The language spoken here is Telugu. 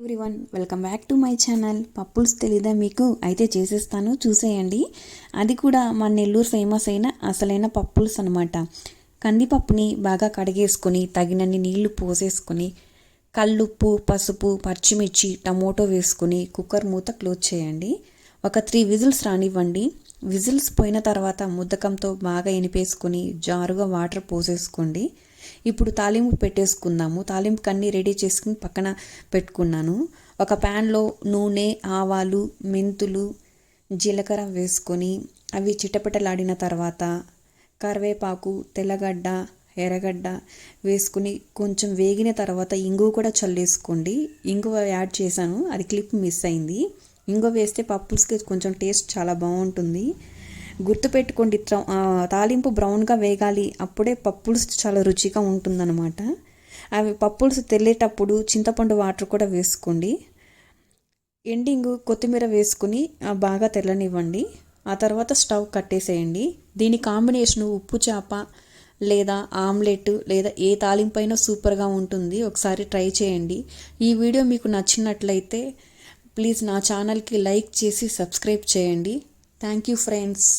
Everyone welcome back to my channel. పప్పుల్స్ తెలీదా మీకు? అయితే చేసేస్తాను చూసేయండి. అది కూడా మా నెల్లూరు ఫేమస్ అయిన అసలైన పప్పుల్స్ అనమాట కందిపప్పుని బాగా కడిగేసుకొని తగినన్ని నీళ్ళు పోసేసుకొని కల్లుప్పు పసుపు పచ్చిమిర్చి టమోటో వేసుకొని కుక్కర్ మూత క్లోజ్ చేయండి. ఒక త్రీ విజిల్స్ రానివ్వండి. విజిల్స్ పోయిన తర్వాత ముద్దకంతో బాగా ఎనిపేసుకొని జారుగా వాటర్ పోసేసుకోండి. ఇప్పుడు తాలింపు పెట్టేసుకుందాము. తాలింపుకి అన్నీ రెడీ చేసుకుని పక్కన పెట్టుకున్నాను. ఒక ప్యాన్లో నూనె ఆవాలు మెంతులు జీలకర్ర వేసుకొని అవి చిటపటలాడిన తర్వాత కరివేపాకు తెల్లగడ్డ ఎర్రగడ్డ వేసుకుని కొంచెం వేగిన తర్వాత ఇంగువ కూడా చల్లేసుకోండి. ఇంగువ యాడ్ చేశాను. అది క్లిప్ మిస్ అయింది. ఇంగువ వేస్తే పప్పుల్స్కి కొంచెం టేస్ట్ చాలా బాగుంటుంది. గుర్తుపెట్టుకోండి తాలింపు బ్రౌన్గా వేగాలి. అప్పుడే పప్పుల్స్ చాలా రుచిగా ఉంటుందన్నమాట. అవి పప్పుల్స్ తెల్లేటప్పుడు చింతపండు వాటర్ కూడా వేసుకోండి. ఎండింగ్ కొత్తిమీర వేసుకుని బాగా తెల్లనివ్వండి. ఆ తర్వాత స్టవ్ కట్టేసేయండి. దీని కాంబినేషన్ ఉప్పు చేప లేదా ఆమ్లెట్ లేదా ఏ తాలింపు అయినా సూపర్గా ఉంటుంది. ఒకసారి ట్రై చేయండి. ఈ వీడియో మీకు నచ్చినట్లయితే ప్లీజ్ నా ఛానల్కి లైక్ చేసి సబ్స్క్రైబ్ చేయండి. Thank you friends